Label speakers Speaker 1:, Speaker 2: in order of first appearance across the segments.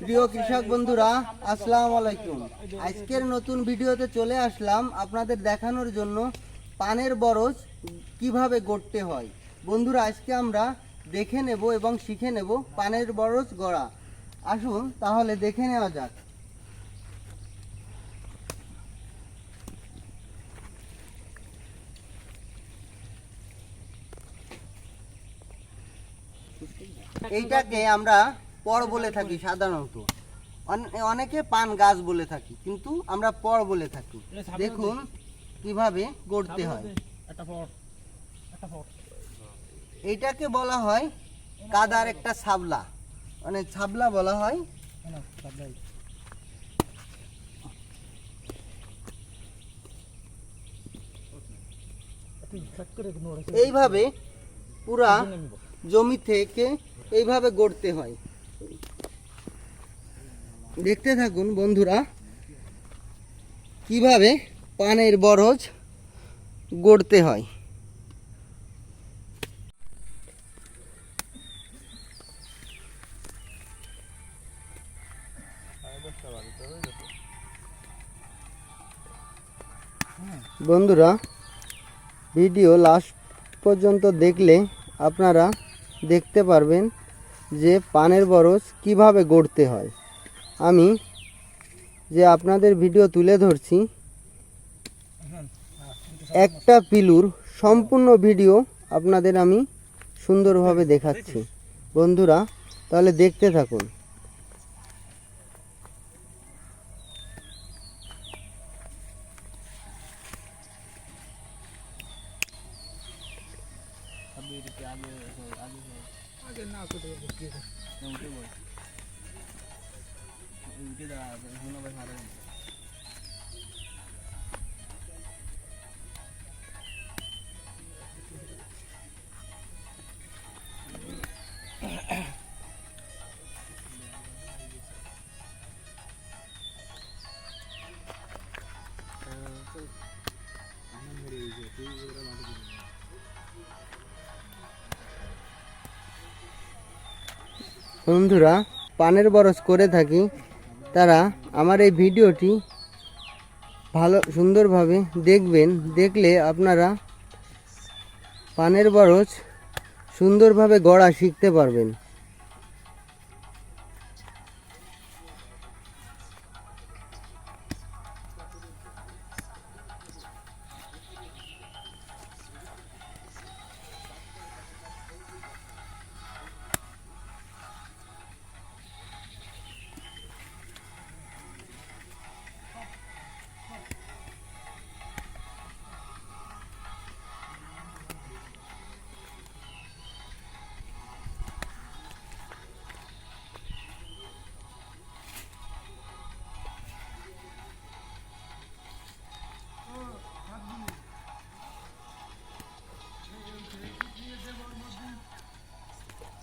Speaker 1: প্রিয় কৃষক বন্ধুরা, আসসালামু আলাইকুম। আজকের নতুন ভিডিওতে চলে আসলাম আপনাদের দেখানোর জন্য পানের বরজ কীভাবে গড়তে হয়। বন্ধুরা, আজকে আমরা দেখে নেব এবং শিখে নেব পানের বরজ গড়া। আসুন, তাহলে দেখে নেওয়া যাক। এইটাকে আমরা পড় বলে থাকি সাধারণত। অনেকে পান গাছ বলে থাকি কিন্তু আমরা পড় বলে থাকি। দেখুন কীভাবে গড়তে হয়। এইটাকে বলা হয় কাদার একটা ছাবলা। মানে ছাবলা বলা হয় এইভাবে পুরা জমি থেকে এইভাবে গড়তে হয়। দেখতে থাকুন বন্ধুরা, কীভাবে পানের বরজ গড়তে হয়। বন্ধুরা, ভিডিও লাস্ট পর্যন্ত দেখলে আপনারা দেখতে পারবেন যে পানের বরজ কীভাবে গড়তে হয়। আমি যে আপনাদের ভিডিও তুলে ধরছি, একটা পিলুর সম্পূর্ণ ভিডিও আপনাদের আমি সুন্দরভাবে দেখাচ্ছি। বন্ধুরা, তাহলে দেখতে থাকুন। বন্ধুরা পানের বরজ করে থাকি। তারা আমার এই ভিডিওটি ভালো, সুন্দরভাবে দেখবেন। দেখলে আপনারা পানের বরজ সুন্দরভাবে গড়া শিখতে পারবেন।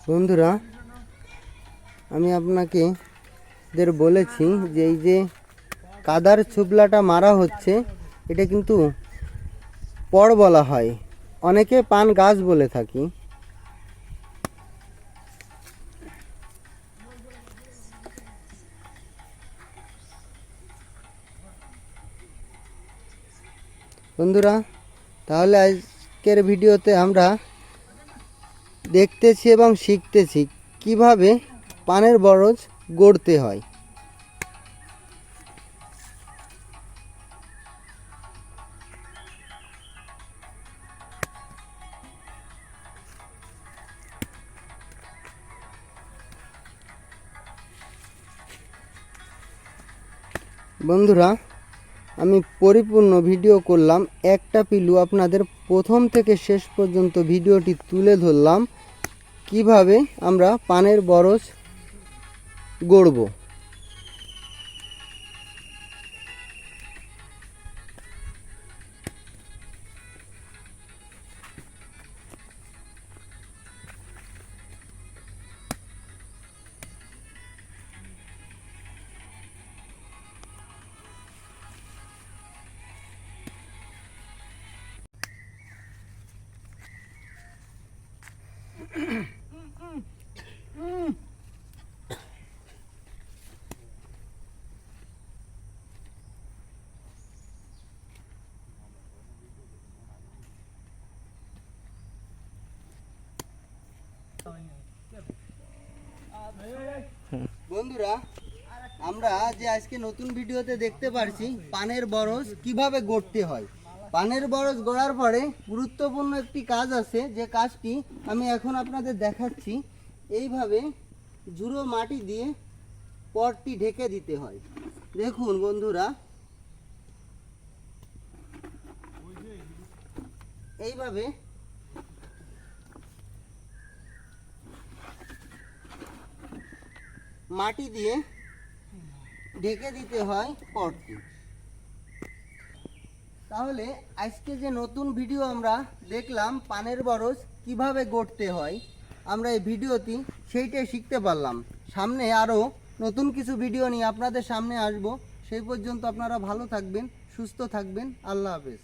Speaker 1: বন্ধুরা, আমি আপনাকে দের বলেছি যে এই যে কাদার ছুবলাটা মারা হচ্ছে, এটা কিন্তু পড় বলা হয়। অনেকে পান গাছ বলে থাকি। বন্ধুরা, তাহলে আজকের ভিডিওতে আমরা দেখতেছি এবং শিখতেছি কীভাবে পানের বরজ গড়তে হয়। বন্ধুরা, আমি পরিপূর্ণ ভিডিও করলাম। একটা পিলু আপনাদের প্রথম থেকে শেষ পর্যন্ত ভিডিওটি তুলে ধরলাম। কীভাবে আমরা পানের বরজ গড়ব? বন্ধুরা, আমরা যে আজকে নতুন ভিডিওতে দেখতে পারছি পানের বরজ কীভাবে গড়তে হয়। পানের বরজ গড়ার পরে গুরুত্বপূর্ণ একটি কাজ আছে, যে কাজটি আমি এখন আপনাদের দেখাচ্ছি। এইভাবে জুড়ো মাটি দিয়ে পটটি ঢেকে দিতে হয়। দেখুন বন্ধুরা, এইভাবে মাটি দিয়ে ঢেকে দিতে হয় পটটি তাহলে আজকে যে নতুন ভিডিও আমরা দেখলাম পানের বরজ কীভাবে গড়তে হয়, আমরা এই ভিডিওটি সেইটাই শিখতে পারলাম। সামনে আরও নতুন কিছু ভিডিও নিয়ে আপনাদের সামনে আসব। সেই পর্যন্ত আপনারা ভালো থাকবেন, সুস্থ থাকবেন। আল্লাহ হাফেজ।